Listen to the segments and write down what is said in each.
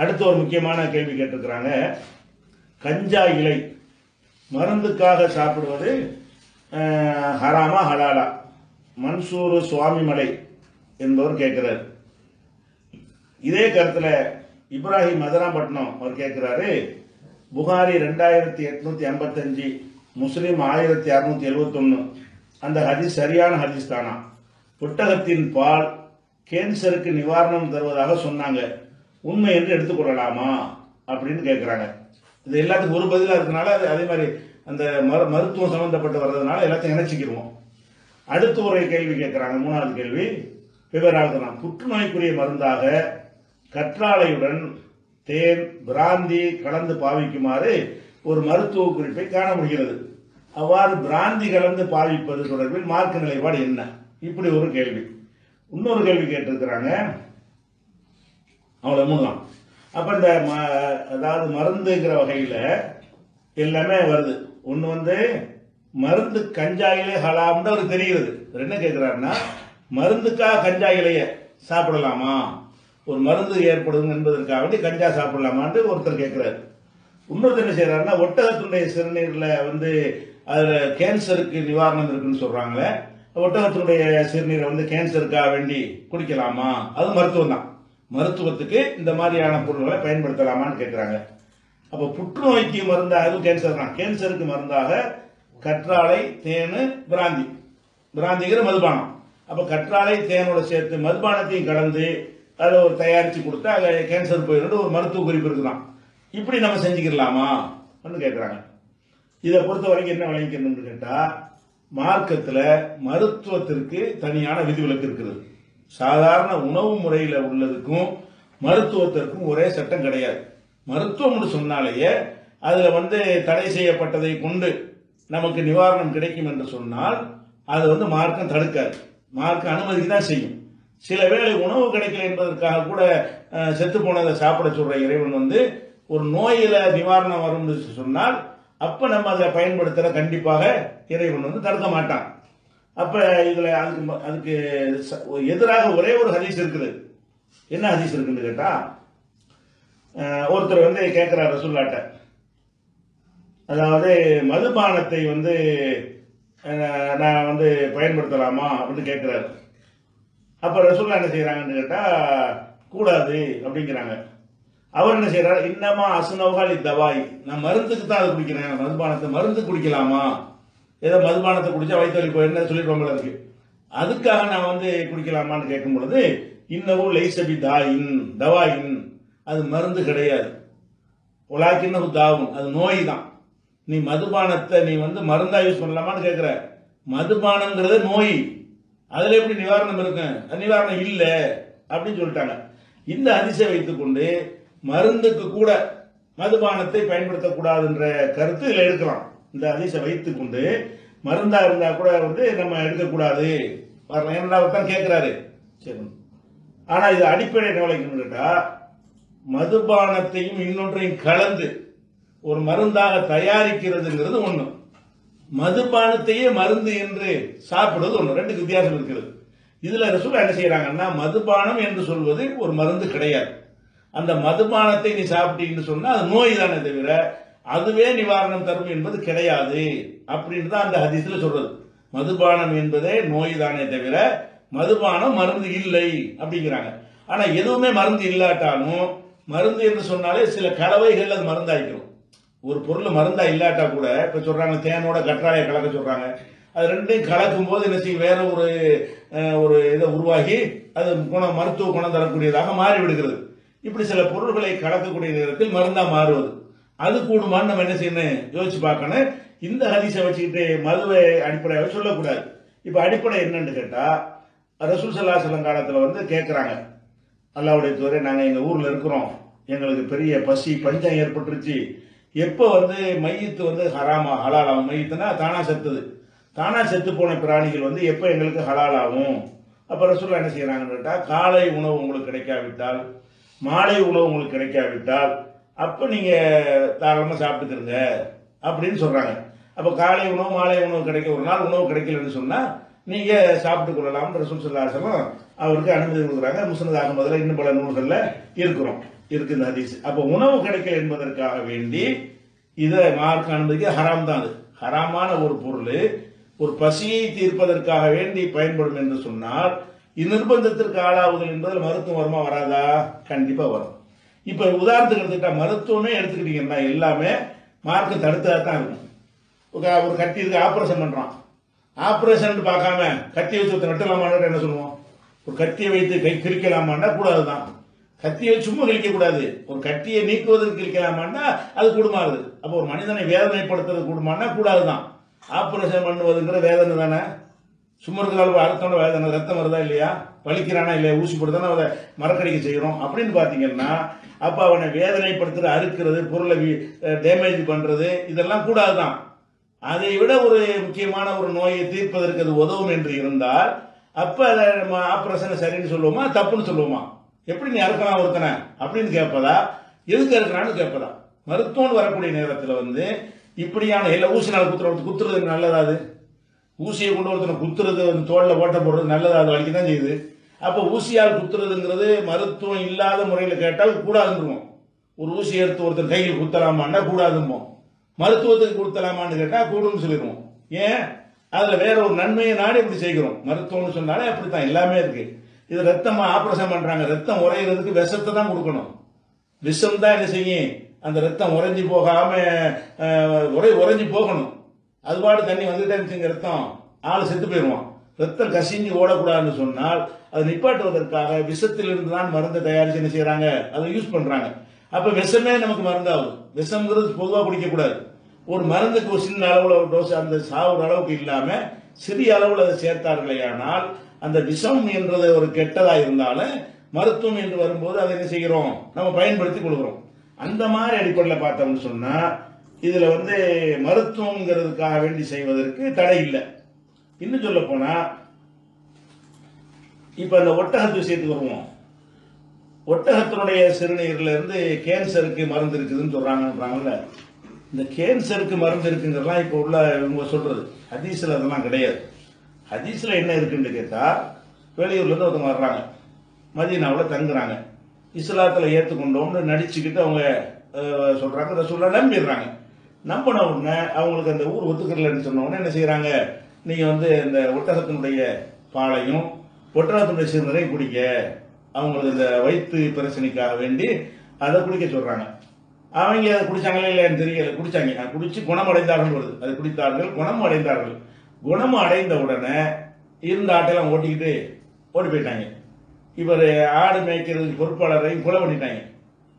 அடுத்து ஒரு முக்கியமான கேள்வி கேட்டிருக்கிறாங்க. கஞ்சா இலை மருந்துக்காக சாப்பிடுவது ஹராமா ஹலாலா? மன்சூர் சுவாமிமலை என்பவர் கேட்கிறார். இதே கருத்தில் இப்ராஹிம் மதனாபட்டினம் அவர் கேட்கிறாரு புகாரி ரெண்டாயிரத்தி எட்நூத்தி ஐம்பத்தஞ்சு முஸ்லீம் ஆயிரத்தி அறுநூத்தி எழுபத்தொன்னு அந்த ஹதீஸ் சரியான ஹதீஸ் தானா? புட்டகத்தின் பால் கேன்சருக்கு நிவாரணம் தருவதாக சொன்னாங்க. உண்மை என்று எடுத்துக்கொள்ளலாமா அப்படின்னு கேட்குறாங்க இது எல்லாத்துக்கும் ஒரு பதிலாக இருக்கனால அது அதே மாதிரி அந்த மரு மருத்துவம் சம்மந்தப்பட்டு வர்றதுனால எல்லாத்தையும் இணைச்சிக்கிடுவோம். அடுத்த ஒரு கேள்வி கேட்குறாங்க மூணாவது கேள்வி. விவராகலாம் புற்றுநோய்க்குரிய மருந்தாக கற்றாழையுடன் தேன் பிராந்தி கலந்து பாவிக்குமாறு ஒரு மருத்துவ குறிப்பை காண முடிகிறது. அவ்வாறு பிராந்தி கலந்து பாவிப்பது தொடர்பில் மார்க்க நிலைப்பாடு என்ன? இப்படி ஒரு கேள்வி. இன்னொரு கேள்வி கேட்டிருக்கிறாங்க. அவ்வளோ மூணு தான் அப்போ இந்த ம- அதாவது மருந்துங்கிற வகையில் எல்லாமே வருது. ஒன்று வந்து மருந்து கஞ்சா இலை ஹலாம்னு அவருக்கு தெரிகிறது. என்ன கேட்குறாருன்னா மருந்துக்காக கஞ்சா இலையை சாப்பிடலாமா? ஒரு மருந்து ஏற்படும் என்பதற்காக வேண்டி கஞ்சா சாப்பிடலாமான்ட்டு ஒருத்தர் கேட்குறாரு இன்னொருத்தர் என்ன செய்கிறாருன்னா ஒட்டகத்தினுடைய சிறுநீரில் வந்து அதில் கேன்சருக்கு நிவாரணம் இருக்குன்னு சொல்கிறாங்களே ஒட்டகத்தினுடைய சிறுநீரை வந்து கேன்சருக்காக வேண்டி குடிக்கலாமா? அது மருத்துவம் தான் மருத்துவத்துக்கு இந்த மாதிரியான பொருள்களை பயன்படுத்தலாமான்னு கேட்குறாங்க அப்போ புற்றுநோய்க்கு மருந்தாக அதுவும் கேன்சர் தான். கேன்சருக்கு மருந்தாக கற்றாழை தேனு பிராந்தி. பிராந்திங்கிற மதுபானம். அப்போ கற்றாழை தேனோட சேர்த்து மதுபானத்தையும் கலந்து அதை ஒரு தயாரித்து கொடுத்தா அது கேன்சர் போயிருந்து ஒரு மருத்துவ குறிப்பு இருக்குதான். இப்படி நம்ம செஞ்சுக்கிடலாமா? கேட்குறாங்க இதை பொறுத்த வரைக்கும் என்ன விளங்கிக்கணும்னு கேட்டால் மார்க்கத்தில் மருத்துவத்திற்கு தனியான விதிவிலக்கு இருக்கிறது சாதாரண உணவு முறையில் உள்ளதுக்கும் மருத்துவத்திற்கும் ஒரே சட்டம் கிடையாது. மருத்துவம்னு சொன்னாலேயே அதில் வந்து தடை செய்யப்பட்டதை கொண்டு நமக்கு நிவாரணம் கிடைக்கும் என்று சொன்னால் அது வந்து மார்க்கம் தடுக்காது. மார்க்கம் அனுமதிக்கு தான் செய்யும். சில வேளை உணவு கிடைக்கல என்பதற்காக கூட செத்து போனதை சாப்பிட சொல்ற இறைவன் வந்து ஒரு நோயில நிவாரணம் வரும்னு சொன்னால் அப்ப நம்ம அதை பயன்படுத்துற கண்டிப்பாக இறைவன் வந்து தடுக்க மாட்டான். அப்ப இதுல அதுக்கு ம- அதுக்கு ச- எதிராக ஒரே ஒரு ஹதீஸ் இருக்குது. என்ன ஹதீஸ் இருக்குன்னு கேட்டா ஒருத்தர் வந்து கேட்கிறார் ரசூல்லாட்ட. அதாவது மதுபானத்தை வந்து நான் வந்து பயன்படுத்தலாமா அப்படின்னு கேட்கிறாரு அப்ப ரசூல்லா என்ன செய்யறாங்கன்னு கேட்டா கூடாது அப்படிங்கிறாங்க. அவர் என்ன செய்யறாரு இன்னமா அசுனவுகாலி தவாய் நான் மருந்துக்கு தான் அதை குடிக்கிறேன். மதுபானத்தை மருந்து குடிக்கலாமா? ஏதோ மதுபானத்தை குடிச்சா வயிற்று வலி போயிருந்தா சொல்லிடுவோம்ல இருக்கு அதுக்காக நான் வந்து குடிக்கலாமான்னு கேட்கும் பொழுது இன்னவும் லைசபி தாயின் தவாயின். அது மருந்து கிடையாது. உலாக்கின்னு தாவும். அது நோய் தான் நீ மதுபானத்தை நீ வந்து மருந்தா யூஸ் பண்ணலாமான்னு கேட்குற. மதுபானங்கிறது நோய். அதில் எப்படி நிவாரணம் இருக்கு அது நிவாரணம் இல்லை அப்படின்னு சொல்லிட்டாங்க. இந்த அதிசயம் வைத்துக்கொண்டு மருந்துக்கு கூட மதுபானத்தை பயன்படுத்தக்கூடாதுன்ற கருத்து இதில் எடுக்கலாம். இந்த அதிசை வைத்துக்கொண்டு மருந்தா இருந்தா கூட வந்து நம்ம எடுக்கக்கூடாது. வரலாம் ஏன்னா தான் கேட்கிறாரு சரி. ஆனா இது அடிப்படை நிலைக்கு கேட்டா மதுபானத்தையும் இன்னொன்றையும் கலந்து ஒரு மருந்தாக தயாரிக்கிறதுங்கிறது ஒண்ணு. மதுபானத்தையே மருந்து என்று சாப்பிடுவது ஒண்ணு. ரெண்டுக்கு வித்தியாசம் இருக்கிறது இதுல ரசூல் என்ன செய்யறாங்கன்னா மதுபானம் என்று சொல்வது ஒரு மருந்து கிடையாது. அந்த மதுபானத்தை நீ சாப்பிட்டீங்கன்னு சொன்னா அது நோய் தானே தவிர அதுவே நிவாரணம் தரும் என்பது கிடையாது அப்படின்னு தான் அந்த ஹதீஸ்ல சொல்றது. மதுபானம் என்பதே நோய் தானே தவிர மதுபானம் மருந்து இல்லை அப்படிங்கிறாங்க. ஆனா எதுவுமே மருந்து இல்லாட்டாலும் மருந்து என்று சொன்னாலே சில கலவைகள் அது மருந்தாய்க்கிறோம் ஒரு பொருள் மருந்தா இல்லாட்டா கூட இப்ப சொல்றாங்க தேனோட கற்றாழைய கலக்க சொல்றாங்க. அது ரெண்டையும் கலக்கும் போது என்ன செய்யும்? வேற ஒரு ஒரு இதை உருவாகி அது குணம் மருத்துவ குணம் தரக்கூடியதாக மாறி விடுகிறது இப்படி சில பொருள்களை கலக்கக்கூடிய நேரத்தில் மருந்தா மாறுவது. அது கூடுமான்னு நம்ம என்ன செய்யணும்? யோசிச்சு பார்க்கணும். இந்த ஹதீஸை வச்சுக்கிட்டு மதுவை அடிப்படையாக சொல்லக்கூடாது. இப்போ அடிப்படை என்னன்னு கேட்டால் ரசூல் சல்லா செல்லம் காலத்தில் வந்து கேட்குறாங்க அல்லாவுடைய துறை நாங்கள் எங்கள் ஊரில் இருக்கிறோம். எங்களுக்கு பெரிய பசி பஞ்சம் ஏற்பட்டுருச்சு. எப்போ வந்து மையத்து வந்து ஹராமா ஹலாலாகும்? மையத்துனா தானா செத்துது. தானா செத்து போன பிராணிகள் வந்து எப்போ எங்களுக்கு ஹலாலாகும்? அப்போ ரசூல்லா என்ன செய்கிறாங்கன்னு கேட்டால் காலை உணவு உங்களுக்கு கிடைக்காவிட்டால் மாலை உணவு உங்களுக்கு கிடைக்காவிட்டால் அப்போ நீங்கள் தாராளமாக சாப்பிட்டுக்கிறங்க அப்படின்னு சொல்கிறாங்க அப்போ காலை உணவு மாலை உணவு கிடைக்க ஒரு நாள் உணவு கிடைக்கலன்னு சொன்னால் நீங்கள் சாப்பிட்டு கொள்ளலாம் ரசூல் சொல்லாசலம் அவருக்கு அனுமதி கொடுக்குறாங்க. முஸ்னத் அகமதுல இன்னும் பல நூல்களில் இருக்கிறோம். இருக்கு இந்த ஹதீஸ். அப்போ உணவு கிடைக்கல என்பதற்காக வேண்டி இதை மார்க் அனுமதிக்க ஹராம் தான் அது. ஹராமான ஒரு பொருள் ஒரு பசியை தீர்ப்பதற்காக வேண்டி பயன்படும் என்று சொன்னால் இந்நிர்பந்தத்திற்கு ஆளாவுதல் என்பதில் மருத்துவம் வருமா வராதா? கண்டிப்பாக வரும். இப்ப உதாரணத்துக்கு எடுத்துக்கிட்டா மருத்துவமே எடுத்துக்கிட்டீங்கன்னா எல்லாமே மார்க்கு தடுத்ததாக தான் இருக்கும் ஒரு- கத்தி இருக்கு ஆப்ரேஷன் பண்றான். ஆப்ரேஷன் பார்க்காம கத்தி வச்சு ஒருத்தன் வெட்டலாமான்னு என்ன சொல்லுவோம்? ஒரு கத்தியை வைத்து கை கிழிக்கலாமான்னா கூடாதுதான். கத்தியை சும்மா கிழிக்க கூடாது ஒரு கத்தியை நீக்குவதற்கு கிழிக்கலாமான்னா அது கூடுமாறுது அப்போ ஒரு மனிதனை வேதனைப்படுத்துறது கூடுமான்னா கூடாதுதான். ஆப்ரேஷன் பண்ணுவதுங்கிற வேதனை தானே சும்மா இருக்கிற அர்த்தம் வேதனை ரத்தம் வருதா இல்லையா? வலிக்கிறானா இல்லையா? ஊசி போட்டு தானே அதை மரக்கடிக்க செய்கிறோம் அப்படின்னு பார்த்தீங்கன்னா அப்போ அவனை வேதனைப்படுத்துகிற அறுக்கிறது பொருளை டேமேஜ் பண்ணுறது இதெல்லாம் கூடாதுதான். அதை விட ஒரு முக்கியமான ஒரு நோயை தீர்ப்பதற்கு அது உதவும் என்று இருந்தால் அப்போ அதை நம்ம ஆப்ரேஷனை சரின்னு சொல்லுவோமா? தப்புன்னு சொல்லுவோமா? எப்படி நீ அறுக்கலாம் ஒருத்தனை? அப்படின்னு கேட்பதா? எதுக்கு அறுக்கிறான்னு கேட்பதா? மருத்துவம்னு வரக்கூடிய நேரத்தில் வந்து இப்படியான எல்லா ஊசி நாள் குத்துறது குத்துறது நல்லதா அது? ஊசியை கொண்டு ஒருத்தனை குத்துறது தோளில் ஓட்ட போடுறது நல்லது? அது வலிக்க தான் செய்யுது. அப்போ ஊசியால் குத்துறதுங்கிறது மருத்துவம் இல்லாத முறையில் கேட்டால் கூடாதுன்றோம் ஒரு ஊசி எடுத்து ஒருத்தர் கையில் குத்தலாமான்னா கூடாதும்போம். மருத்துவத்துக்கு கொடுத்தலாமான்னு கேட்டால் கூடுன்னு சொல்லிடுவோம். ஏன்? அதில் வேற ஒரு நன்மையை நாடி இப்படி செய்கிறோம்? மருத்துவம்னு சொன்னாலே அப்படித்தான் எல்லாமே இருக்கு. இது ரத்தமாக ஆப்ரேஷன் பண்ணுறாங்க ரத்தம் உறையிறதுக்கு விஷத்தை தான் கொடுக்கணும். விஷம் தான் என்ன செய்யும்? அந்த ரத்தம் உறைஞ்சி போகாம உரை உறைஞ்சி போகணும். அது பாட்டு தண்ணி வந்துட்டே இருந்துச்சுங்க ரத்தம் ஆள் செத்து போயிடுவான். ரத்தம் கசிஞ்சு ஓடக்கூடாதுன்னு சொன்னால் அதை நிப்பாட்டுவதற்காக விஷத்திலிருந்து தான் மருந்து தயாரிச்சு என்ன செய்யறாங்க அதை யூஸ் பண்றாங்க. அப்ப விஷமே நமக்கு மருந்தாகும் விஷம்ங்கிறது பொதுவாக குடிக்கக்கூடாது. ஒரு மருந்துக்கு ஒரு சின்ன அளவுல ஒரு டோஸ் அந்த சாவுற அளவுக்கு இல்லாம சிறிய அளவுல அதை சேர்த்தார்களே ஆனால் அந்த விஷம் என்றது ஒரு கெட்டதா இருந்தாலும் மருத்துவம் என்று வரும்போது அதை என்ன செய்கிறோம்? நம்ம பயன்படுத்தி கொடுக்குறோம் அந்த மாதிரி அடிப்படையில் பார்த்தோம்னு சொன்னா இதில் வந்து மருத்துவங்கிறதுக்காக வேண்டி செய்வதற்கு தடை இல்லை. இன்னும் சொல்ல போனால் இப்போ அந்த ஒட்டகத்து விஷயத்துக்கு வருவோம். ஒட்டகத்தினுடைய சிறுநீர்ல இருந்து கேன்சருக்கு மருந்து இருக்குதுன்னு சொல்றாங்கன்றாங்கல்ல. இந்த கேன்சருக்கு மருந்து இருக்குங்கிறதெல்லாம் இப்போ உள்ள இவங்க சொல்றது. ஹதீஸில் அதெல்லாம் கிடையாது. ஹதீஸில் என்ன இருக்குன்னு கேட்டால் வெளியூர்லேருந்து ஒருத்தவங்க வர்றாங்க. மதியனாவில் தங்குறாங்க. இஸ்லாத்தில் ஏற்றுக்கொண்டோம்னு நடிச்சுக்கிட்டு அவங்க சொல்கிறாங்க சொல்றாங்க ரசூல்லா நம்பிடுறாங்க. நம்பின உடனே அவங்களுக்கு அந்த ஊர் ஒத்துக்கலன்னு சொன்ன உடனே என்ன செய்கிறாங்க நீங்கள் வந்து இந்த ஒட்டகத்தினுடைய பாலையும் ஒட்டகத்தினுடைய சிறுநீரை குடிக்க அவங்களுக்கு இந்த வயிற்று பிரச்சனைக்காக வேண்டி அதை குடிக்க சொல்கிறாங்க அவங்க அதை குடித்தாங்களே இல்லையான்னு தெரியல. குடிச்சாங்க. குடித்து குணம் அடைந்தார்கள் வருது. அது குடித்தார்கள் குணம் அடைந்தார்கள் குணம் அடைந்த உடனே இருந்த ஆட்டெல்லாம் ஓட்டிக்கிட்டு ஓடி போயிட்டாங்க. இவர் ஆடு மேய்க்கிறதுக்கு பொறுப்பாளரையும் கொலை பண்ணிட்டாங்க.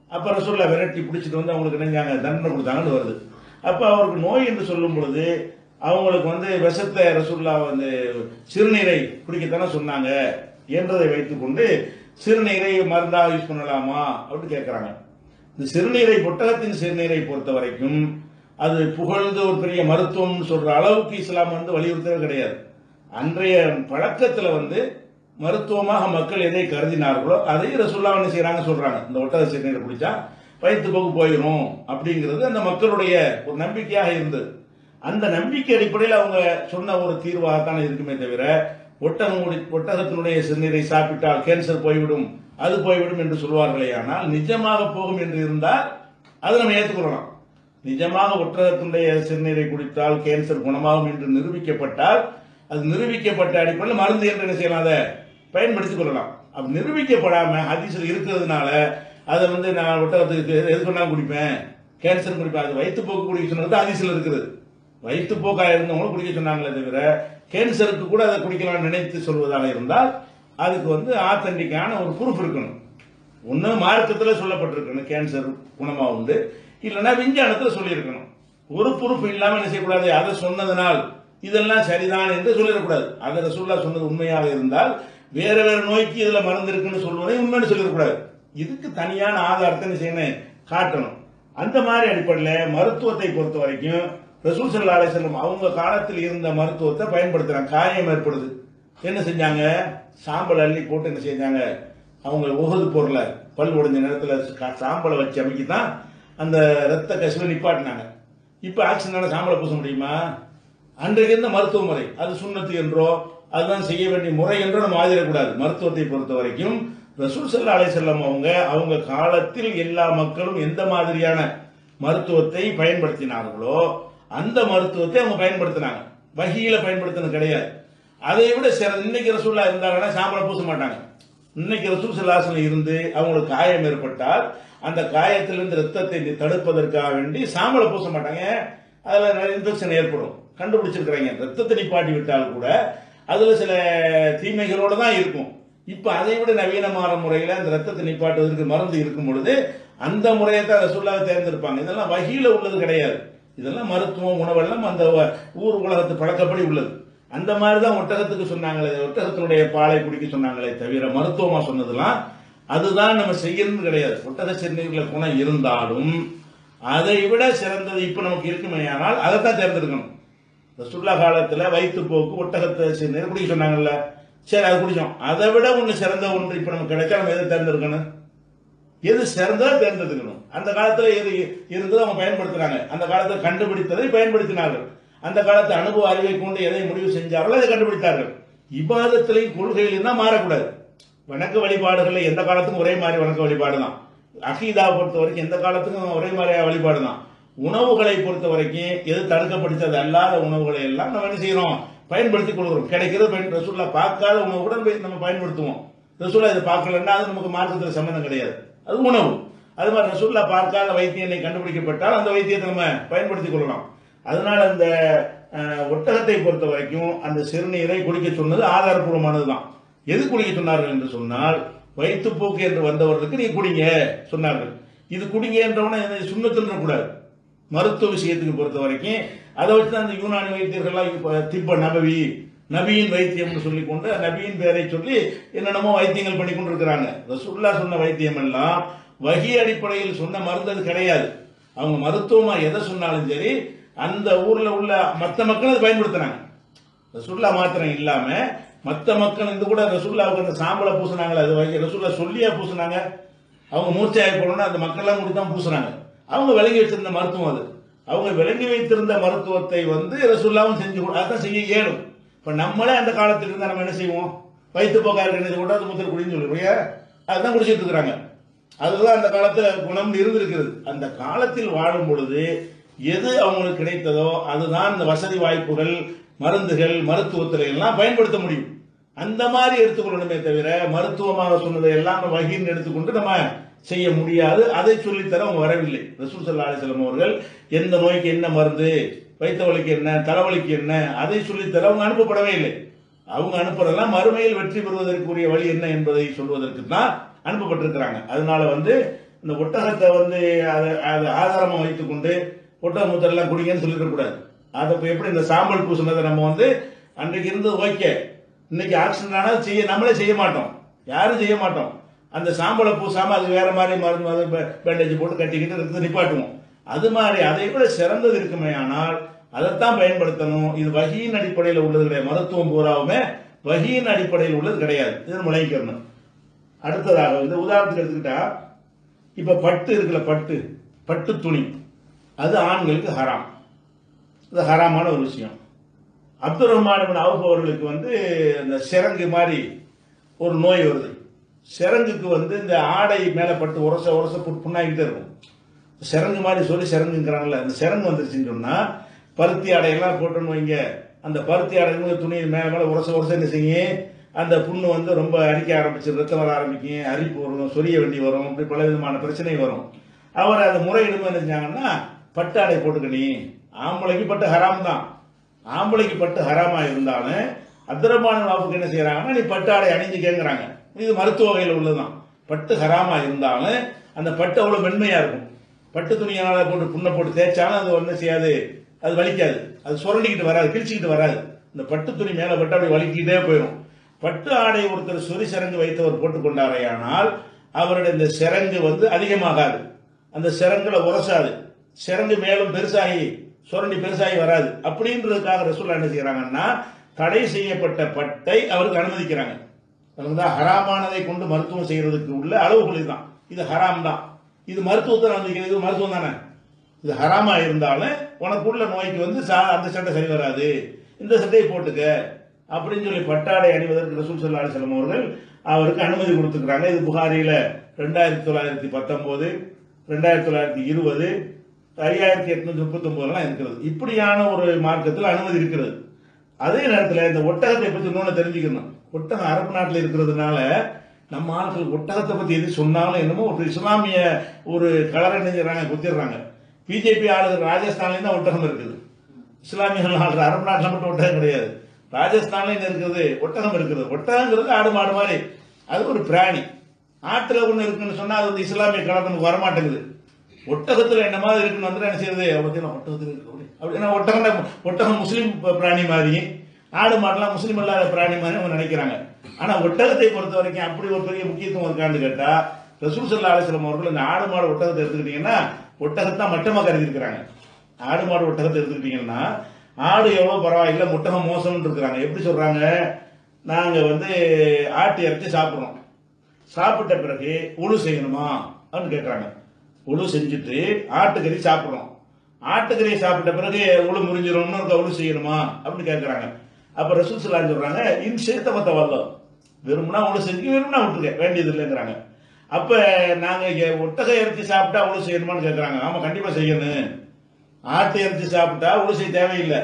அப்புறம் சொல்ல விரட்டி பிடிச்சிட்டு வந்து அவங்களுக்கு நினைஞ்சாங்க தண்டனை கொடுத்தாங்கன்னு வருது. அப்ப அவருக்கு நோய் என்று சொல்லும் பொழுது அவங்களுக்கு வந்து விஷத்தை ரசுல்லா வந்து சிறுநீரை குடிக்கத்தானே சொன்னாங்க என்றதை வைத்துக்கொண்டு சிறுநீரை மருந்தா யூஸ் பண்ணலாமா? அப்படின்னு கேட்குறாங்க. இந்த சிறுநீரை புட்டகத்தின் சிறுநீரை பொறுத்த வரைக்கும் அது புகழ்ந்து ஒரு பெரிய மருத்துவம்னு சொல்ற அளவுக்கு இஸ்லாம் வந்து வலியுறுத்தவே கிடையாது. அன்றைய பழக்கத்துல வந்து மருத்துவமாக மக்கள் எதை கருதினார்களோ அதை ரசுல்லா என்ன செய்யறாங்க சொல்றாங்க. இந்த ஒட்டக சிறுநீரை குடிச்சா வயிற்று போக்கு போயிடும் அப்படிங்கிறது அந்த மக்களுடைய ஒரு நம்பிக்கையாக இருந்தது. அந்த நம்பிக்கை அடிப்படையில் அவங்க சொன்ன ஒரு தீர்வாகத்தான் இருக்குமே தவிர ஒட்டகமுடி ஒட்டகத்தினுடைய சிறுநீரை சாப்பிட்டால் கேன்சர் போய்விடும் அது போய்விடும் என்று சொல்வார்களே ஆனால் நிஜமாக போகும் என்று இருந்தால் அதை நம்ம ஏற்றுக்கொள்ளலாம். நிஜமாக ஒட்டகத்தினுடைய சிறுநீரை குடித்தால் கேன்சர் குணமாகும் என்று நிரூபிக்கப்பட்டால் அது நிரூபிக்கப்பட்ட அடிப்படையில் மருந்து என்று என்ன செய்யலாம் அதை பயன்படுத்திக் கொள்ளலாம். அப்படி நிரூபிக்கப்படாம ஹதீஸில் இருக்கிறதுனால அதை வந்து நான் ஒட்டகத்துக்கு எது சொன்னாலும் குடிப்பேன்? கேன்சர் குடிப்பேன். அது வயிற்றுப்போக்கு குடிக்க சொன்னது ஹதீஸில் இருக்குது வயிற்றுப்போக்காக இருந்தவங்களும் குடிக்க சொன்னாங்களே தவிர கேன்சருக்கு கூட அதை குடிக்கலாம்னு நினைத்து சொல்வதாக இருந்தால் அதுக்கு வந்து ஆத்தன்டிக்கான ஒரு ப்ரூஃப் இருக்கணும். ஒன்று மார்க்கத்தில் சொல்லப்பட்டிருக்கணும் கேன்சர் குணமாக உண்டு. இல்லைன்னா விஞ்ஞானத்தில் சொல்லியிருக்கணும். ஒரு பொறுப்பு இல்லாமல் என்ன செய்யக்கூடாது? அதை சொன்னதனால் இதெல்லாம் சரிதான் என்று சொல்லிடக்கூடாது. அதை ரசூல்லா சொன்னது உண்மையாக இருந்தால் வேற வேற நோய்க்கு இதில் மருந்து இருக்குன்னு சொல்வதை உண்மைன்னு சொல்லிடக்கூடாது. இதுக்கு தனியான ஆதாரத்தை என்ன செய்யணும்? காட்டணும். அந்த மாதிரி அடிப்படையில் மருத்துவத்தை பொறுத்த வரைக்கும் ரசூல் சல்லா அலிசல்லம் அவங்க காலத்தில் இருந்த மருத்துவத்தை பயன்படுத்துறாங்க. காயம் ஏற்படுது. என்ன செஞ்சாங்க? சாம்பல் அள்ளி போட்டு என்ன செஞ்சாங்க? அவங்க உகது பொருளை பல் உடைஞ்ச நேரத்தில் சாம்பலை வச்சு அமைக்கி தான் அந்த ரத்த கசிவை நிப்பாட்டினாங்க. இப்போ ஆக்சிடென்டான சாம்பலை பூச முடியுமா? அன்றைக்கு இருந்த மருத்துவ முறை அது சுண்ணத்து என்றோ அதுதான் செய்ய வேண்டிய முறை என்றோ நம்ம ஆதிடக்கூடாது மருத்துவத்தை பொறுத்த வரைக்கும் ரசூல் சல்லா செல்லம் அவங்க அவங்க காலத்தில் எல்லா மக்களும் எந்த மாதிரியான மருத்துவத்தை பயன்படுத்தினார்களோ அந்த மருத்துவத்தை அவங்க பயன்படுத்தினாங்க. வகையில பயன்படுத்தினது கிடையாது. அதை விட சில இன்னைக்கு ரசூல்லா இருந்தாங்கன்னா சாம்பலை பூச மாட்டாங்க. இன்னைக்கு ரசூல் சல்லாசனம் இருந்து அவங்களுக்கு காயம் ஏற்பட்டால் அந்த காயத்திலிருந்து ரத்தத்தை தடுப்பதற்காக வேண்டி சாம்பலை பூச மாட்டாங்க. அதுல இன்ஃபெக்ஷன் ஏற்படும். கண்டுபிடிச்சிருக்கிறாங்க. ரத்தத்தை நிப்பாட்டி விட்டால் கூட அதில் சில தீமைகளோடு தான் இருக்கும். இப்ப அதை விட நவீனமான முறையில அந்த ரத்தத்தை நிப்பாட்டுவதற்கு மருந்து இருக்கும் பொழுது அந்த முறையை தான் ரசூல்லாவை தேர்ந்தெடுப்பாங்க. இதெல்லாம் வகையில உள்ளது கிடையாது. இதெல்லாம் மருத்துவம் உணவெல்லாம் அந்த வ- ஊர் உலகத்து பழக்கப்படி உள்ளது. அந்த மாதிரி தான் ஒட்டகத்துக்கு சொன்னாங்களே ஒட்டகத்தினுடைய பாலை குடிக்க சொன்னாங்களே தவிர மருத்துவமா சொன்னதெல்லாம் அதுதான் நம்ம செய்யறது கிடையாது. ஒட்டக சிறுநீர்களை குணம் இருந்தாலும் அதை விட சிறந்தது இப்ப நமக்கு இருக்குமே ஆனால் அதை தான் தேர்ந்தெடுக்கணும். இந்த சுற்றுலா காலத்துல வயிற்றுப்போக்கு ஒட்டகத்தை சிறுநீர் குடிக்க சொன்னாங்கல்ல. சரி அது குடிச்சோம். அதை விட ஒன்று சிறந்த ஒன்று இப்போ நமக்கு கிடைச்சா நம்ம எதை தேர்ந்தெடுக்கணும்? எது சிறந்ததோ தேர்ந்தெடுக்கணும் அந்த காலத்தில் எது இருந்தது அவங்க பயன்படுத்துகிறாங்க அந்த காலத்தில் கண்டுபிடித்ததை பயன்படுத்தினார்கள். அந்த காலத்து அனுபவ அறிவை கொண்டு எதை முடிவு செஞ்சார்களோ அதை கண்டுபிடித்தார்கள். இபாதத்திலையும் கொள்கையிலும் தான் மாறக்கூடாது. வணக்க வழிபாடுகளில் எந்த காலத்துக்கும் ஒரே மாதிரி வணக்க வழிபாடு தான். அகீதா பொறுத்த வரைக்கும் எந்த காலத்துக்கும் ஒரே மாதிரியான வழிபாடு தான். உணவுகளை பொறுத்த வரைக்கும் எது தடுக்கப்படுத்தது அல்லாத உணவுகளை எல்லாம் நம்ம என்ன செய்யறோம்? பயன்படுத்திக் கொள்கிறோம். கிடைக்கிறது பயன் ரசூல்லா பார்க்காத உணவு கூட நம்ம- நம்ம பயன்படுத்துவோம். ரசூல்லா இதை பார்க்கலன்னா அது நமக்கு மார்க்கத்தில் சம்மந்தம் கிடையாது. அது உணவு. அது மாதிரி ரசூல்லா பார்க்காத வைத்தியனை கண்டுபிடிக்கப்பட்டால் அந்த வைத்தியத்தை நம்ம பயன்படுத்திக் கொள்ளலாம். அதனால அந்த ஒட்டகத்தை பொறுத்த வரைக்கும் அந்த சிறுநீரை குடிக்க சொன்னது ஆதாரப்பூர்வமானது தான். எது குடிக்க சொன்னார்கள் என்று சொன்னால் வயிற்றுப்போக்கு என்று வந்தவர்களுக்கு நீ குடிங்க சொன்னார்கள். இது குடிங்க என்றவன சுண்ணத்துன்ற கூடாது மருத்துவ விஷயத்துக்கு பொறுத்த வரைக்கும் அதை வச்சு தான் அந்த யூனானி வைத்தியர்கள்லாம் திப்ப நபவி நபியின் வைத்தியம்னு சொல்லி கொண்டு நபியின் பேரை சொல்லி என்னென்னமோ வைத்தியங்கள் பண்ணி கொண்டு இருக்கிறாங்க ரசுல்லா சொன்ன வைத்தியம் எல்லாம் வகி அடிப்படையில் சொன்ன மருந்து அது கிடையாது. அவங்க மருத்துவமா எதை சொன்னாலும் சரி அந்த ஊர்ல உள்ள மற்ற மக்கள் அதை பயன்படுத்தினாங்க ரசுல்லா மாத்திரம் இல்லாம மற்ற மக்கள் இந்த கூட ரசுல்லாவுக்கு அந்த சாம்பலை பூசினாங்களே அது வகை ரசுல்லா சொல்லியா பூசினாங்க. அவங்க மூர்ச்சையாக போனோம்னா அந்த மக்கள்லாம் கூட தான் பூசுனாங்க அவங்க விளங்கி வச்சிருந்த மருத்துவம் அது. அவங்க விளங்கி வைத்திருந்த மருத்துவத்தை வந்து ரசுல்லாவும் செஞ்சு அதான் செய்ய இயலும். இப்ப நம்மளே அந்த காலத்தில் இருந்தா நம்ம என்ன செய்வோம்? வயிற்று போக்கா இருக்கிறது கூட அது முத்திர குடின்னு சொல்லுவோம். அதுதான் குடிச்சிட்டு இருக்கிறாங்க. அதுதான் அந்த காலத்துல குணம் இருந்திருக்கிறது. அந்த காலத்தில் வாழும் பொழுது எது அவங்களுக்கு கிடைத்ததோ அதுதான் இந்த வசதி வாய்ப்புகள் மருந்துகள் மருத்துவத்துல எல்லாம் பயன்படுத்த முடியும். அந்த மாதிரி எடுத்துக்கொள்ளணுமே தவிர மருத்துவமாக சொன்னதை எல்லாம் வகின்னு எடுத்துக்கொண்டு நம்ம செய்ய முடியாது. அதை சொல்லித்தர அவங்க வரவில்லை. ரசூல் சல்லா அலிஸ்லாம் அவர்கள் எந்த நோய்க்கு என்ன மருந்து வைத்த வலிக்கு என்ன தலைவலிக்கு என்ன அதை சொல்லித்தர அவங்க அனுப்பப்படவே இல்லை. அவங்க அனுப்புறதெல்லாம் மறுமையில் வெற்றி பெறுவதற்குரிய வழி என்ன என்பதை சொல்வதற்கு தான் அனுப்பப்பட்டிருக்கிறாங்க. அதனால வந்து இந்த ஒட்டகத்தை வந்து அதை அதை ஆதாரமாக வைத்துக்கொண்டு ஒட்டக முத்தரெல்லாம் குடிங்கன்னு சொல்லிடக்கூடாது அதை இப்போ எப்படி இந்த சாம்பல் பூசினதை நம்ம வந்து அன்றைக்கு இருந்தது ஓகே. இன்னைக்கு ஆக்சிடென்ட் ஆனால் செய்ய நம்மளே செய்ய மாட்டோம். யாரும் செய்ய மாட்டோம். அந்த சாம்பலை பூசாம அது வேற மாதிரி மருந்து மருந்து பேண்டேஜ் போட்டு கட்டிக்கிட்டு இருக்கிறது நிப்பாட்டுவோம். அது மாதிரி அதை விட சிறந்தது இருக்குமே ஆனால் அதைத்தான் பயன்படுத்தணும். இது வகியின் அடிப்படையில் உள்ளது கிடையாது. மருத்துவம் பூராவுமே வகியின் அடிப்படையில் உள்ளது கிடையாது. இது முளைக்கணும் அடுத்ததாக வந்து உதாரணத்துக்கு எடுத்துக்கிட்டா இப்ப பட்டு இருக்குல்ல பட்டு. பட்டு துணி. அது ஆண்களுக்கு ஹராம். இது ஹராமான ஒரு விஷயம். அப்துல் ரஹ்மான் அவர்களுக்கு வந்து அந்த சிறங்கு மாதிரி ஒரு நோய் வருது. சிரங்குக்கு வந்து இந்த ஆடை மேலே பட்டு உரச உரச புண்ணாகிட்டே இருக்கும். சிரங்கு மாதிரி சொல்லி சிரங்குங்கிறாங்கல்ல அந்த சிரங்கு வந்துருச்சுன்னு சொன்னால் பருத்தி ஆடையெல்லாம் போட்டோன்னு வைங்க. அந்த பருத்தி ஆடைங்க துணி மேலே மேலே உரச உரச என்ன செய்யும் அந்த புண்ணு வந்து ரொம்ப அரிக்க ஆரம்பிச்சு ரத்தம் வர ஆரம்பிக்கும் அரிப்பு வரும் சொரிய வேண்டி வரும் இப்படி பல விதமான பிரச்சனை வரும். அவர் அதை முறையிடும் என்ன செஞ்சாங்கன்னா பட்டு ஆடை போட்டுக்கணி. ஆம்பளைக்கு பட்டு ஹராம் தான். ஆம்பளைக்கு பட்டு ஹராமா இருந்தாலும் அப்துரமான வாப்புக்கு என்ன செய்கிறாங்கன்னா நீ பட்டு ஆடை அணிஞ்சுக்கேங்கிறாங்க இது மருத்துவ வகையில் உள்ளதுதான். பட்டு ஹராமா இருந்தாலும் அந்த பட்டு அவ்வளவு மென்மையா இருக்கும். பட்டு துணியால போட்டு புண்ணை போட்டு தேய்ச்சாலும் அது ஒன்றும் செய்யாது. அது வலிக்காது. அது சுரண்டிக்கிட்டு வராது கிழிச்சிக்கிட்டு வராது. இந்த பட்டு துணி மேலே பட்டு அப்படி வலிக்கிட்டே போயிடும் பட்டு ஆடை ஒருத்தர் சொறி சரங்கு வைத்தவர் போட்டுக்கொண்டாரையானால் அவருடைய இந்த சிறங்கு வந்து அதிகமாகாது. அந்த சிறங்குல உரசாது. சிறங்கு மேலும் பெருசாகி சுரண்டி பெருசாகி வராது. அப்படின்றதுக்காக ரசூல்லா என்ன செய்யறாங்கன்னா தடை செய்யப்பட்ட பட்டை அவருக்கு அனுமதிக்கிறாங்க. அதுதான் ஹராமானதை கொண்டு மருத்துவம் செய்யறதுக்கு உள்ள அளவுகள் இதுதான். இது ஹராம் தான். இது மருத்துவத்தை நான் இது மருத்துவம் தானே? இது ஹராமா இருந்தாலும் உனக்கு உள்ள நோய்க்கு வந்து சா- அந்த சட்டை சரி வராது. இந்த சட்டையை போட்டுக்க. அப்படின்னு சொல்லி பட்டாடை அணிவதற்கு ரசூல் சல்லா அலிஸ்லாம் அவர்கள் அவருக்கு அனுமதி கொடுத்துக்கிறாங்க இது புகாரியில் ரெண்டாயிரத்தி தொள்ளாயிரத்தி பத்தொம்போது ரெண்டாயிரத்தி தொள்ளாயிரத்தி இருபது ஐயாயிரத்தி எட்நூத்தி முப்பத்தொம்போதுலாம் இருக்கிறது. இப்படியான ஒரு மார்க்கத்தில் அனுமதி இருக்கிறது. அதே நேரத்தில் இந்த ஒட்டகத்தை பற்றி இன்னொன்று தெரிஞ்சுக்கணும். ஒட்டகம் அரபு நாட்டில் இருக்கிறதுனால நம்ம ஆட்கள் ஒட்டகத்தை பற்றி எது சொன்னாலும் என்னமோ ஒரு இஸ்லாமிய ஒரு கலரை நெஞ்சுறாங்க குத்திடுறாங்க. பிஜேபி ஆளுகிற ராஜஸ்தான்லேயும் தான் ஒட்டகம் இருக்குது. இஸ்லாமியர்கள் ஆளுகிற அரபு நாட்டில் மட்டும் ஒட்டகம் கிடையாது. ராஜஸ்தான்ல என்ன இருக்குது ஒட்டகம் இருக்குது. ஒட்டகங்கிறது ஆடு மாடு மாதிரி. அது ஒரு பிராணி. ஆட்டில் ஒன்று இருக்குன்னு சொன்னால் அது வந்து இஸ்லாமிய கலர் நமக்கு வரமாட்டேங்குது. ஒட்டகத்தில் என்ன மாதிரி இருக்குன்னு வந்து என்ன செய்யுது பார்த்தீங்கன்னா ஒட்டகத்தில் இருக்கு அப்படி அப்படின்னா ஒட்டகம் ஒட்டகம் முஸ்லீம் பிராணி மாதிரி. ஆடு மாடுலாம் முஸ்லீம் இல்லாத பிராணி மாதிரி அவங்க நினைக்கிறாங்க. ஆனால் ஒட்டகத்தை பொறுத்த வரைக்கும் அப்படி ஒரு பெரிய முக்கியத்துவம் இருக்கான்னு கேட்டால் ரசூல் சல்லா அலிஸ்லாம் அவர்கள் இந்த ஆடு மாடு ஒட்டகத்தை எடுத்துக்கிட்டீங்கன்னா ஒட்டகத்தான் மட்டமாக கருதி இருக்கிறாங்க ஆடு மாடு ஒட்டகத்தை எடுத்துக்கிட்டீங்கன்னா ஆடு எவ்வளோ பரவாயில்ல ஒட்டகம் மோசம்னு இருக்கிறாங்க. எப்படி சொல்கிறாங்க நாங்கள் வந்து ஆட்டு இறைச்சி சாப்பிட்றோம். சாப்பிட்ட பிறகு உழு செய்யணுமா? அப்படின்னு கேட்குறாங்க உழு செஞ்சுட்டு ஆட்டுக்கறி சாப்பிட்றோம். ஆட்டுக்கறி சாப்பிட்ட பிறகு உழு முறிஞ்சிரும்னு இருக்க? உழு செய்யணுமா? அப்படின்னு கேட்குறாங்க அப்ப ரசூல் ஸல்லல்லாஹு சொல்றாங்க இன் சேர்த்த மத்த வல்லம் வெறும்னா உழு செஞ்சு விரும்புனா விட்டுருக்க வேண்டியது இல்லைங்கிறாங்க அப்ப நாங்க ஒட்டகை இறைச்சி சாப்பிட்டா உழு செய்யணுமான்னு கேட்கறாங்க ஆமா கண்டிப்பா செய்யணும். ஆட்டு இறைச்சி சாப்பிட்டா உழு செய்ய தேவையில்லை.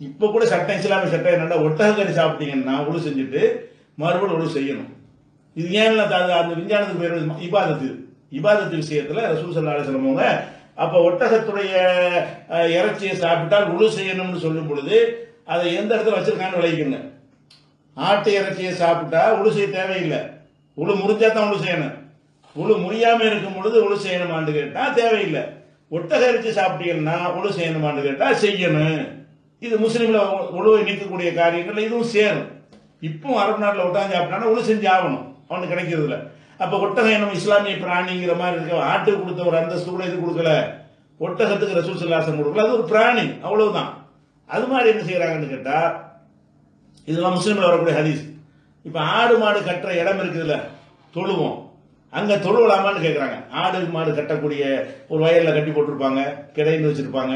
இப்ப கூட சட்டம் இஸ்லாமிய சட்டம் என்னன்னா ஒட்டக கறி சாப்பிட்டீங்கன்னா உழு செஞ்சுட்டு மறுபடியும் உழு செய்யணும். இது ஏன் அந்த விஞ்ஞானத்துக்கு பேர் இபாதத்து. இபாதத்து விஷயத்துல ரசூல் சல்லா அலிஸ்லாம் அப்ப ஒட்டகத்துடைய இறைச்சியை சாப்பிட்டால் உழு செய்யணும்னு சொல்லும் பொழுது அதை எந்த இடத்துல வச்சிருக்கான்னு விளைவிக்கங்க ஆட்டு இறைச்சியை சாப்பிட்டா உழு செய்ய தேவையில்லை. உழு முறிஞ்சா தான் உழு செய்யணும். உழு முறியாம இருக்கும் பொழுது உழு செய்யணுமான்னு கேட்டா தேவையில்லை. ஒட்டக இறைச்சி சாப்பிட்டீங்கன்னா உழு செய்யணுமான்னு கேட்டால் செய்யணும். இது முஸ்லீமில் உழுவை நீக்கக்கூடிய காரியங்கள் இதுவும் சேரும். இப்போ அரபு நாட்டில் ஒட்டகம் சாப்பிட்டானா உழு செஞ்சு ஆகணும். அவனுக்கு கிடைக்கிறது இல்லை அப்போ ஒட்டகம் நம்ம இஸ்லாமிய பிராணிங்கிற மாதிரி இருக்க. ஆட்டுக்கு கொடுத்த ஒரு அந்தஸ்து கூட இது கொடுக்கல. ஒட்டகத்துக்கு ரசூல் சல்லாசம் கொடுக்கல. அது ஒரு பிராணி. அவ்வளவுதான். அது மாதிரி என்ன செய்யறாங்கன்னு கேட்டா இதெல்லாம் முஸ்லீம்ல வரக்கூடிய ஹதீஸ். இப்ப ஆடு மாடு கட்டுற இடம் இருக்குதுல்ல தொழுவோம். அங்க தொழுவலாமான்னு கேட்குறாங்க ஆடு மாடு கட்டக்கூடிய ஒரு வயல்ல கட்டி போட்டிருப்பாங்க கிடைன்னு வச்சிருப்பாங்க.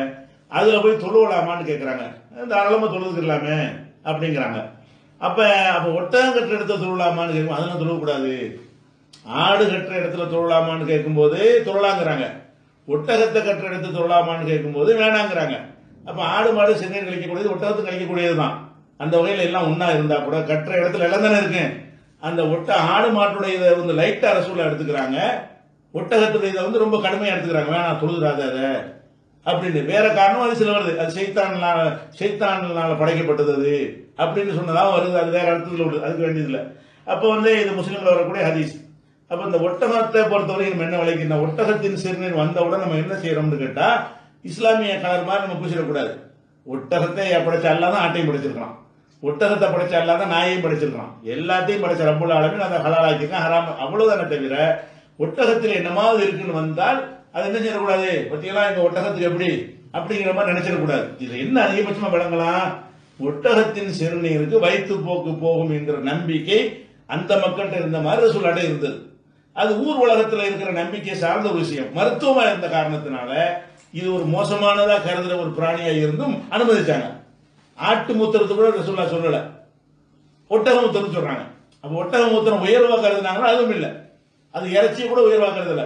அதுல போய் தொழுவலாமான்னு கேட்குறாங்க தாராளமா தொழுதுக்கலாமே அப்படிங்கிறாங்க. அப்ப அப்ப ஒட்டகம் கட்டுற இடத்துல தொழுவலாமான்னு கேட்கும் அதெல்லாம் தொழுவக்கூடாது. ஆடு கட்டுற இடத்துல தொழலாமான்னு கேட்கும்போது தொழலாங்கிறாங்க. ஒட்டகத்தை கட்டுற இடத்துல தொழலாமான்னு கேட்கும்போது வேணாங்கிறாங்க. அப்ப ஆடு மாடு செங்கல் கழிக்கக்கூடியது கிடைக்கக்கூடியது தான் அந்த வகையில் எல்லாம் ஒன்றா இருந்தா கூட கட்டுற இடத்துல எல்லாம் தானே இருக்கு. அந்த ஒட்ட ஆடு மாட்டுடைய இதை வந்து லைட் ரசூலா எடுத்துக்கிறாங்க. ஒட்டகத்துடைய இதை வந்து ரொம்ப கடுமையா எடுத்துக்கிறாங்க. வேணாம் தொழுதுராத அதை. அப்படின்னு. வேற காரணம் அது சில வருது. அது சைத்தானால சைத்தானால படைக்கப்பட்டது அது. அப்படின்னு சொன்னதாக வருது. அது வேற இடத்துல வருது அதுக்கு வேண்டியதில்லை. அப்போ வந்து இது முஸ்லீம்ல வரக்கூடிய ஹதீஸ். அப்போ இந்த ஒட்டகத்தை பொறுத்தவரை நம்ம என்ன விளைக்கின்ற ஒட்டகத்தின் சிறுநீர் வந்தவுடன் நம்ம என்ன செய்யறோம்னு கேட்டா இஸ்லாமிய கலர் மாதிரி நம்ம பூசிடக்கூடாது. ஒட்டகத்தை படைச்ச அல்லாதான் ஆட்டையும் படைச்சிருக்கலாம் ஒட்டகத்தை படைச்ச அல்லாதான் நாயையும் படைச்சிருக்கலாம் எல்லாத்தையும் படைச்ச ரப்புல் ஆலமின் அதை ஹலாலாக்கிருக்கான் ஹராம். அவ்வளவுதானே தவிர ஒட்டகத்தில் என்னமாவது இருக்குன்னு வந்தால் அது என்ன செய்யக்கூடாது? பத்தியெல்லாம் இந்த ஒட்டகத்துக்கு எப்படி? அப்படிங்கிற மாதிரி நினைச்சிடக்கூடாது. இதுல என்ன அதிகபட்சமா விளங்கலாம்? ஒட்டகத்தின் சிறுநீருக்கு வயிற்று போக்கு போகும் என்கிற நம்பிக்கை அந்த மக்கள்கிட்ட இருந்த மாதிரி சொல்லாட்டே இருந்தது அது ஊர் உலகத்தில் இருக்கிற நம்பிக்கை சார்ந்த ஒரு விஷயம். மருத்துவமா இருந்த காரணத்தினால இது ஒரு மோசமானதா கருதுற ஒரு பிராணியா இருந்தும் அனுமதிச்சாங்க. ஆட்டு மூத்திரத்தை கூட ரசூல்லா சொல்லல. ஒட்டக மூத்திரம் சொல்றாங்க. அப்ப ஒட்டக மூத்திரம் உயர்வா கருதுனாங்களோ? அதுவும் இல்ல. அது இறைச்சியை கூட உயர்வா கருதல.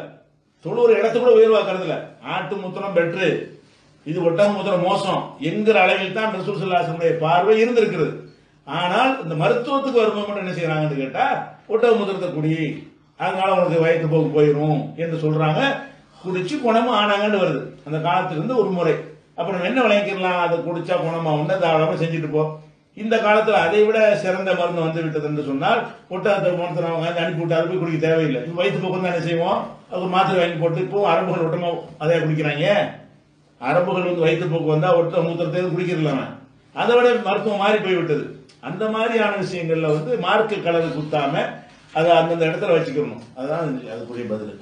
தொழுவுற இடத்து கூட உயர்வா கருதல. ஆட்டு மூத்திரம் பெட்ரு. இது ஒட்டக மூத்திரம் மோசம் என்கிற அளவில் தான் ரசூல் சல்லாசனுடைய பார்வை இருந்திருக்கிறது. ஆனால் இந்த மருத்துவத்துக்கு வரும்போது என்ன செய்யறாங்கன்னு கேட்டா ஒட்டக மூத்திரத்தை குடி. அதனால உனக்கு வயிற்று போக்கு போயிடும் என்று சொல்றாங்க. குடிச்சு குணமும் ஆனாங்கன்னு வருது. அந்த காலத்திலிருந்து ஒரு முறை. அப்புறம் என்ன விளைவிக்கலாம் அதை குடிச்சா குணமா உண்டா? தாராளமா செஞ்சுட்டு போ. இந்த காலத்தில் அதை விட சிறந்த மருந்து வந்து விட்டது என்று சொன்னால் ஒட்டகத்தை மருத்துவம் அவங்க வந்து அனுப்பி விட்டு அதை போய் குடிக்க தேவையில்லை. இப்ப வயிற்று போக்கு தான் என்ன செய்வோம். அது மாத்திரை வாங்கி போட்டு இப்போ அரபுகள் ஒட்டமா அதே குடிக்கிறாங்க. அரபுகள் வந்து வயிற்று போக்கு வந்தா ஒட்ட மூத்திரத்தை குடிக்கிறலாம அதை விட மருத்துவம் மாறி போய்விட்டது. அந்த மாதிரியான விஷயங்கள்ல வந்து மார்க்க கலர் குத்தாம அதை அந்தந்த இடத்துல வச்சுக்கணும். அதுதான் அதுக்குரிய பதில்.